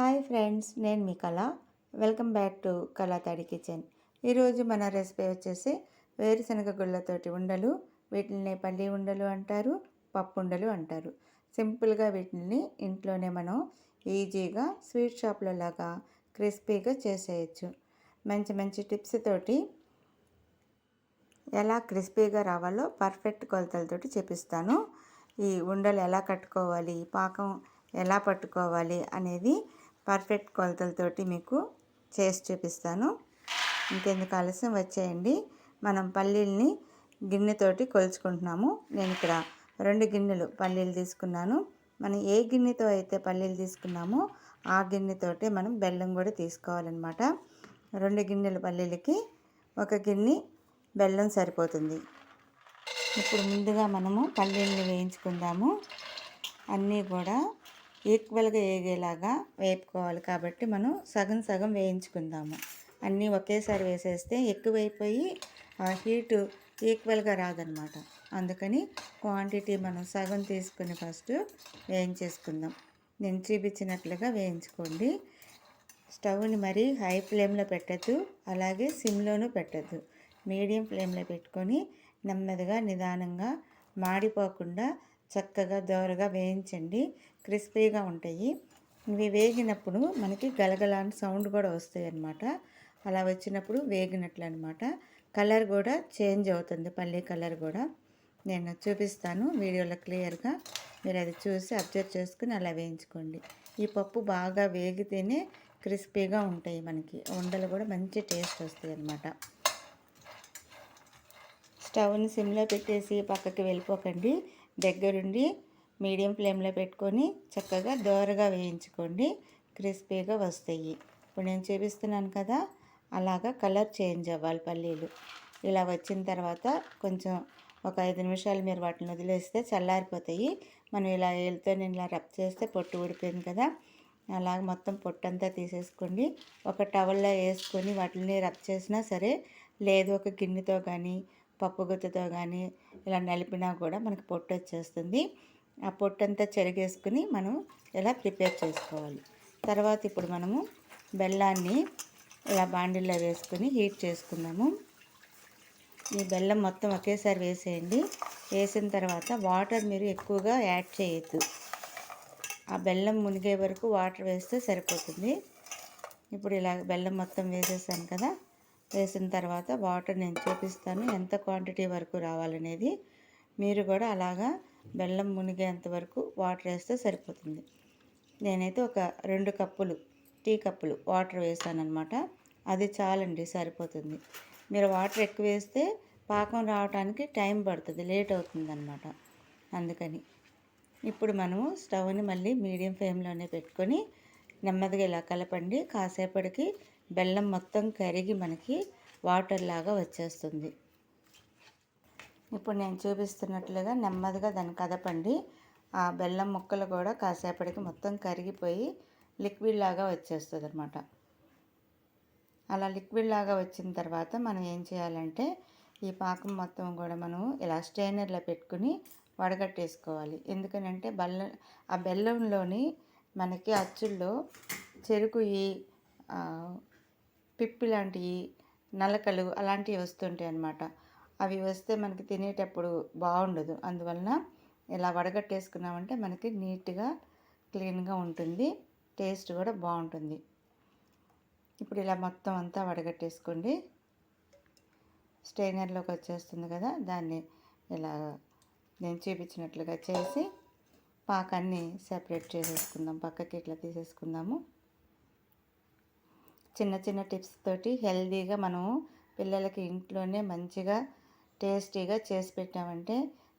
Hi friends నేను మీ కళ. Welcome back to కళా తడి కిచెన్. ఈరోజు మన రెసిపీ వచ్చేసి వేరుశనగ గుళ్ళతోటి ఉండలు వీటిని పల్లి ఉండలు అంటారు పప్పు ఉండలు అంటారు. సింపుల్గా వీటిని ఇంట్లోనే మనం ఈజీగా స్వీట్ షాప్లో లాగా క్రిస్పీగా చేసేయచ్చు. మంచి మంచి టిప్స్ తోటి ఎలా క్రిస్పీగా రావాలో పర్ఫెక్ట్ కొలతలతోటి చూపిస్తాను ఈ ఉండలు ఎలా కట్టుకోవాలి పాకం ఎలా పట్టుకోవాలి అనేది పర్ఫెక్ట్ కొలతలతోటి మీకు చేసి చూపిస్తాను. ఇంకెందుకు ఆలస్యం? వచ్చేయండి. మనం పల్లీల్ని గిన్నెతోటి కొలుచుకుంటున్నాము. నేను ఇక్కడ రెండు గిన్నెలు పల్లీలు తీసుకున్నాను. మనం ఏ గిన్నెతో అయితే పల్లీలు తీసుకున్నామో ఆ గిన్నెతోటి మనం బెల్లం కూడా తీసుకోవాలన్నమాట. రెండు గిన్నెలు పల్లీలకి ఒక గిన్నె బెల్లం సరిపోతుంది. ఇప్పుడు ముందుగా మనము పల్లీల్ని వేయించుకుందాము. అన్నీ కూడా ఈక్వల్గా వేగేలాగా వేపుకోవాలి కాబట్టి మనం సగం సగం వేయించుకుందాము. అన్నీ ఒకేసారి వేసేస్తే ఎక్కువైపోయి ఆ హీటు ఈక్వల్గా రాదనమాట. అందుకని క్వాంటిటీ మనం సగం తీసుకుని ఫస్ట్ వేయించేసుకుందాం. నేను చూపించినట్లుగా వేయించుకోండి. స్టవ్ని మరీ హై ఫ్లేమ్లో పెట్టద్దు అలాగే సిమ్లోనూ పెట్టద్దు. మీడియం ఫ్లేమ్లో పెట్టుకొని నెమ్మదిగా నిదానంగా మాడిపోకుండా చక్కగా దోరగా వేయించండి. క్రిస్పీగా ఉంటాయి. ఇవి వేగినప్పుడు మనకి గలగలాంటి సౌండ్ కూడా వస్తాయి అన్నమాట. అలా వచ్చినప్పుడు వేగినట్లు అనమాట కలర్ కూడా చేంజ్ అవుతుంది. పల్లీ కలర్ కూడా. నేను చూపిస్తాను వీడియోలో క్లియర్గా. మీరు అది చూసి అబ్జర్వ్ చేసుకుని అలా వేయించుకోండి. ఈ పప్పు బాగా వేగితేనే క్రిస్పీగా ఉంటాయి మనకి. వండలు కూడా మంచి టేస్ట్ వస్తాయి అన్నమాట. స్టవ్ని సిమ్లో పెట్టేసి పక్కకి వెళ్ళిపోకండి. దగ్గరుండి మీడియం ఫ్లేమ్లో పెట్టుకొని చక్కగా దోరగా వేయించుకోండి. క్రిస్పీగా వస్తాయి. ఇప్పుడు నేను చూపిస్తున్నాను కదా అలాగా కలర్ చేంజ్ అవ్వాలి పల్లీలు. ఇలా వచ్చిన తర్వాత కొంచెం ఒక ఐదు నిమిషాలు మీరు వాటిని వదిలేస్తే చల్లారిపోతాయి. మనం ఇలా ఏళ్ళతో నేను ఇలా రబ్ చేస్తే పొట్టు ఊడిపోయింది కదా అలాగ మొత్తం పొట్టంతా తీసేసుకోండి. ఒక టవల్లో వేసుకొని వాటిని రబ్ చేసినా సరే లేదు ఒక గిన్నెతో కానీ పప్పు గుత్తతో కానీ ఇలా నలిపినా కూడా మనకి పొట్టు వచ్చేస్తుంది. ఆ పొట్టు అంతా చెరిగేసుకుని మనం ఇలా ప్రిపేర్ చేసుకోవాలి. తర్వాత ఇప్పుడు మనము బెల్లాన్ని ఇలా బాండిల్లో వేసుకుని హీట్ చేసుకుందాము. ఈ బెల్లం మొత్తం ఒకేసారి వేసేయండి. వేసిన తర్వాత వాటర్ మీరు ఎక్కువగా యాడ్ చేయొద్దు. ఆ బెల్లం మునిగే వరకు వాటర్ వేస్తే సరిపోతుంది. ఇప్పుడు ఇలా బెల్లం మొత్తం వేసేసాను కదా. వేసిన తర్వాత వాటర్ నేను చూపిస్తాను. ఎంత క్వాంటిటీ వరకు రావాలనేది మీరు కూడా అలాగా బెల్లం మునిగేంత వరకు వాటర్ వేస్తే సరిపోతుంది. నేనైతే ఒక రెండు కప్పులు టీ కప్పులు వాటర్ వేసాను అనమాట అది చాలండి సరిపోతుంది. మీరు వాటర్ ఎక్కువ వేస్తే పాకం రావడానికి టైం పడుతుంది లేట్ అవుతుంది అనమాట అందుకని ఇప్పుడు మనము స్టవ్ని మళ్ళీ మీడియం ఫ్లేమ్లోనే పెట్టుకొని నెమ్మదిగా ఇలా కలపండి. కాసేపటికి బెల్లం మొత్తం కరిగి మనకి వాటర్ లాగా వచ్చేస్తుంది. ఇప్పుడు నేను చూపిస్తున్నట్లుగా నెమ్మదిగా దాన్ని కదపండి. ఆ బెల్లం ముక్కలు కూడా కాసేపటికి మొత్తం కరిగిపోయి లిక్విడ్ లాగా వచ్చేస్తుంది అనమాట అలా లిక్విడ్ లాగా వచ్చిన తర్వాత మనం ఏం చేయాలంటే ఈ పాకం మొత్తం కూడా మనం ఇలా స్టెయినర్లో పెట్టుకుని వడగట్టేసుకోవాలి. ఎందుకనంటే బల్ల ఆ బెల్లంలోని మనకి అచ్చుల్లో చెరుకు ఈ పిప్పి లాంటివి నలకలు అలాంటివి వస్తుంటాయి అన్నమాట అవి వస్తే మనకి తినేటప్పుడు బాగుండదు. అందువలన ఇలా వడగట్టేసుకున్నామంటే మనకి నీట్గా క్లీన్గా ఉంటుంది. టేస్ట్ కూడా బాగుంటుంది. ఇప్పుడు ఇలా మొత్తం అంతా వడగట్టేసుకోండి. స్టెయినర్లోకి వచ్చేస్తుంది కదా దాన్ని ఇలా నేను చూపించినట్లుగా చేసి పాకాన్ని సెపరేట్ చేసేసుకుందాం. పక్కకి ఇట్లా తీసేసుకుందాము. చిన్న చిన్న టిప్స్ తోటి హెల్తీగా మనము పిల్లలకి ఇంట్లోనే మంచిగా టేస్టీగా చేసి పెట్టామంటే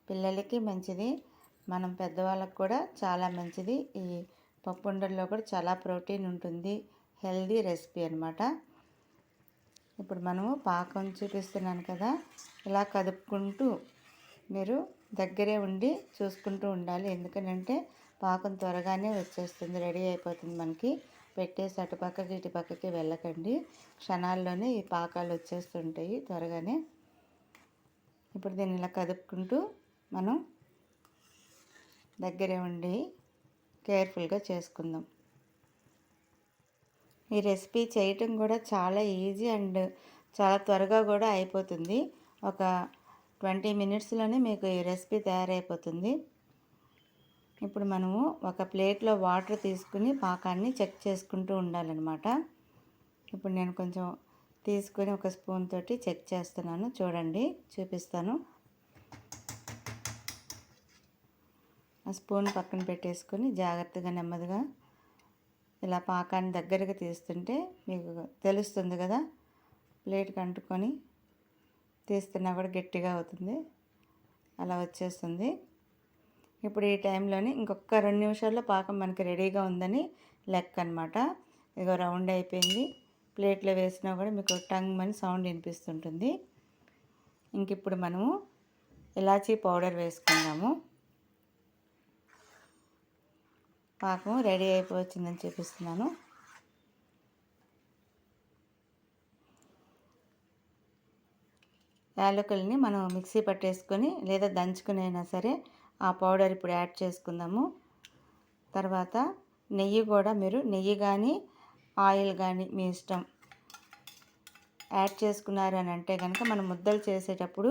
పిల్లలకి మంచిది. మనం పెద్దవాళ్ళకి కూడా చాలా మంచిది. ఈ పప్పు ఉండల్లో కూడా చాలా ప్రోటీన్ ఉంటుంది. హెల్దీ రెసిపీ అనమాట ఇప్పుడు మనము పాకం చూపిస్తున్నాను కదా. ఇలా కదుపుకుంటూ మీరు దగ్గరే ఉండి చూసుకుంటూ ఉండాలి. ఎందుకంటే పాకం త్వరగానే వచ్చేస్తుంది. రెడీ అయిపోతుంది మనకి. పెట్టేసి అటుపక్కకి ఇటు పక్కకి వెళ్ళకండి. క్షణాల్లోనే ఈ పాకాలు వచ్చేస్తుంటాయి త్వరగానే. ఇప్పుడు దీన్ని ఇలా కదుపుకుంటూ మనం దగ్గరే ఉండి కేర్ఫుల్గా చేసుకుందాం. ఈ రెసిపీ చేయటం కూడా చాలా ఈజీ అండ్ చాలా త్వరగా కూడా అయిపోతుంది. ఒక ట్వంటీ మినిట్స్లోనే మీకు ఈ రెసిపీ తయారైపోతుంది. ఇప్పుడు మనము ఒక ప్లేట్లో వాటర్ తీసుకుని పాకాన్ని చెక్ చేసుకుంటూ ఉండాలన్నమాట. ఇప్పుడు నేను కొంచెం తీసుకొని ఒక స్పూన్ తోటి చెక్ చేస్తున్నాను. చూడండి చూపిస్తాను. ఆ స్పూన్ పక్కన పెట్టేసుకొని జాగ్రత్తగా నెమ్మదిగా ఇలా పాకాన్ని దగ్గరగా తీస్తుంటే మీకు తెలుస్తుంది కదా ప్లేట్కి అంటుకొని తీస్తున్నా కూడా గట్టిగా అవుతుంది. అలా వచ్చేస్తుంది. ఇప్పుడు ఈ టైంలోని ఇంకొక రెండు నిమిషాల్లో పాకం మనకి రెడీగా ఉందని లెక్క అనమాట ఇక రౌండ్ అయిపోయింది. ప్లేట్లో వేసినా కూడా మీకు టంగ్ అని సౌండ్ వినిపిస్తుంటుంది. ఇంక ఇప్పుడు మనము ఇలాచీ పౌడర్ వేసుకుందాము. పాకం రెడీ అయిపోవచ్చిందని చూపిస్తున్నాను. యాలకుల్ని మనం మిక్సీ పట్టేసుకొని లేదా దంచుకునైనా సరే ఆ పౌడర్ ఇప్పుడు యాడ్ చేసుకుందాము. తర్వాత నెయ్యి కూడా మీరు నెయ్యి కానీ ఆయిల్ కానీ మీ ఇష్టం యాడ్ చేసుకున్నారు అని అంటే కనుక మనం ముద్దలు చేసేటప్పుడు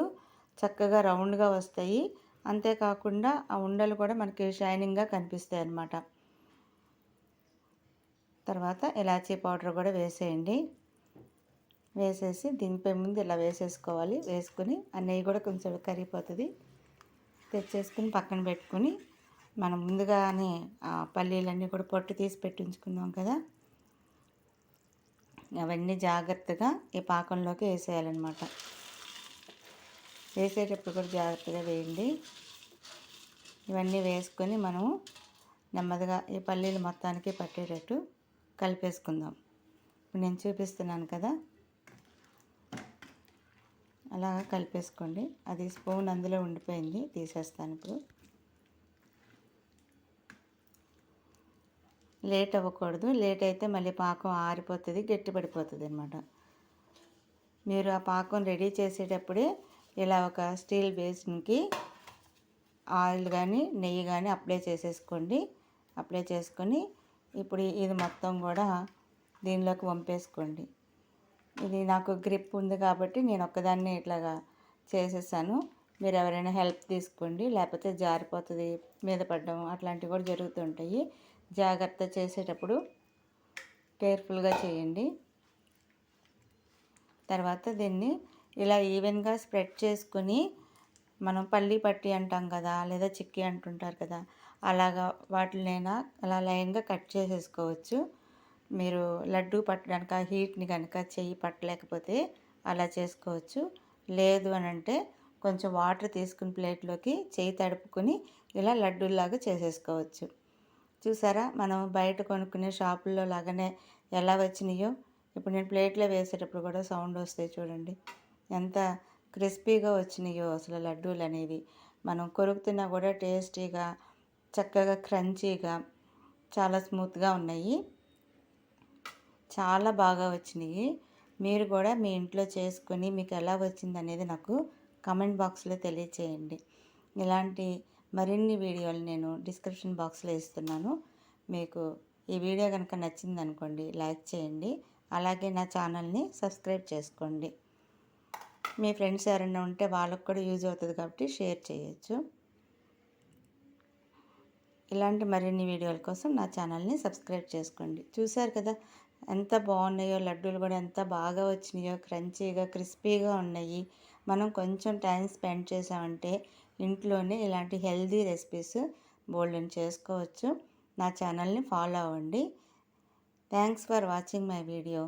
చక్కగా రౌండ్గా వస్తాయి. అంతేకాకుండా ఆ ఉండలు కూడా మనకి షైనింగ్గా కనిపిస్తాయి అన్నమాట. తర్వాత ఇలాచీ పౌడర్ కూడా వేసేయండి. వేసేసి దింపే ముందు ఇలా వేసేసుకోవాలి. వేసుకుని ఆ నెయ్యి కూడా కొంచెం కరిగిపోతుంది. తెచ్చేసుకుని పక్కన పెట్టుకొని మనం ముందుగానే ఆ పల్లీలన్నీ కూడా పొట్టు తీసి పెట్టించుకున్నాం కదా. అవన్నీ జాగ్రత్తగా ఈ పాకంలోకి వేసేయాలన్నమాట. వేసేటప్పుడు కూడా జాగ్రత్తగా వేయండి. ఇవన్నీ వేసుకొని మనము నెమ్మదిగా ఈ పల్లీలు మొత్తానికి పట్టేటట్టు కలిపేసుకుందాం. ఇప్పుడు నేను చూపిస్తున్నాను కదా. అలాగా కలిపేసుకోండి. అది స్పూన్ అందులో ఉండిపోయింది. తీసేస్తాను ఇప్పుడు. లేట్ అవ్వకూడదు. లేట్ అయితే మళ్ళీ పాకం ఆరిపోతుంది గట్టి పడిపోతుంది అనమాట మీరు ఆ పాకం రెడీ చేసేటప్పుడే ఇలా ఒక స్టీల్ బేసిన్కి ఆయిల్ కానీ నెయ్యి కానీ అప్లై చేసేసుకోండి. అప్లై చేసుకొని ఇప్పుడు ఇది మొత్తం కూడా దీనిలోకి వంపేసుకోండి. ఇది నాకు గ్రిప్ ఉంది కాబట్టి నేను ఒక్కదాన్ని ఇట్లాగా చేసేసాను. మీరు ఎవరైనా హెల్ప్ తీసుకోండి. లేకపోతే జారిపోతుంది మీద పడడం అట్లాంటివి కూడా జరుగుతుంటాయి. జాగ్రత్త చేసేటప్పుడు కేర్ఫుల్గా చేయండి. తర్వాత దీన్ని ఇలా ఈవెన్గా స్ప్రెడ్ చేసుకుని మనం పల్లి పట్టి అంటాం కదా లేదా చిక్కి అంటుంటారు కదా అలాగా వాటినైనా అలా లైన్గా కట్ చేసేసుకోవచ్చు. మీరు లడ్డు పట్టడానికి ఆ హీట్ని కనుక చెయ్యి పట్టలేకపోతే అలా చేసుకోవచ్చు. లేదు అని అంటే కొంచెం వాటర్ తీసుకుని ప్లేట్లోకి చేయి తడుపుకొని ఇలా లడ్డూలాగా చేసేసుకోవచ్చు. చూసారా? మనం బయట కొనుక్కునే షాపుల్లో లాగానే ఎలా వచ్చినాయో. ఇప్పుడు నేను ప్లేట్లో వేసేటప్పుడు కూడా సౌండ్ వస్తాయి చూడండి. ఎంత క్రిస్పీగా వచ్చినాయో అసలు లడ్డూలు అనేవి. మనం కొరుకుతున్నా కూడా టేస్టీగా చక్కగా క్రంచీగా చాలా స్మూత్గా ఉన్నాయి. చాలా బాగా వచ్చినాయి. మీరు కూడా మీ ఇంట్లో చేసుకొని మీకు ఎలా వచ్చింది అనేది నాకు కమెంట్ బాక్స్లో తెలియచేయండి. ఇలాంటి మరిన్ని వీడియోలు నేను డిస్క్రిప్షన్ బాక్స్లో ఇస్తున్నాను. మీకు ఈ వీడియో కనుక నచ్చింది అనుకోండి లైక్ చేయండి. అలాగే నా ఛానల్ని సబ్స్క్రైబ్ చేసుకోండి. మీ ఫ్రెండ్స్ ఎవరైనా ఉంటే వాళ్ళకు కూడా యూజ్ అవుతుంది కాబట్టి షేర్ చేయొచ్చు. ఇలాంటి మరిన్ని వీడియోల కోసం నా ఛానల్ని సబ్స్క్రైబ్ చేసుకోండి. చూశారు కదా ఎంత బాగున్నాయో లడ్డూలు కూడా ఎంత బాగా వచ్చినాయో క్రంచీగా క్రిస్పీగా ఉన్నాయి. మనం కొంచెం టైం స్పెండ్ చేసామంటే ఇంట్లోనే ఇలాంటి హెల్దీ రెసిపీస్ బోల్డెన్ చేసుకోవచ్చు. నా ఛానల్ని ఫాలో అవ్వండి. Thanks for watching my video.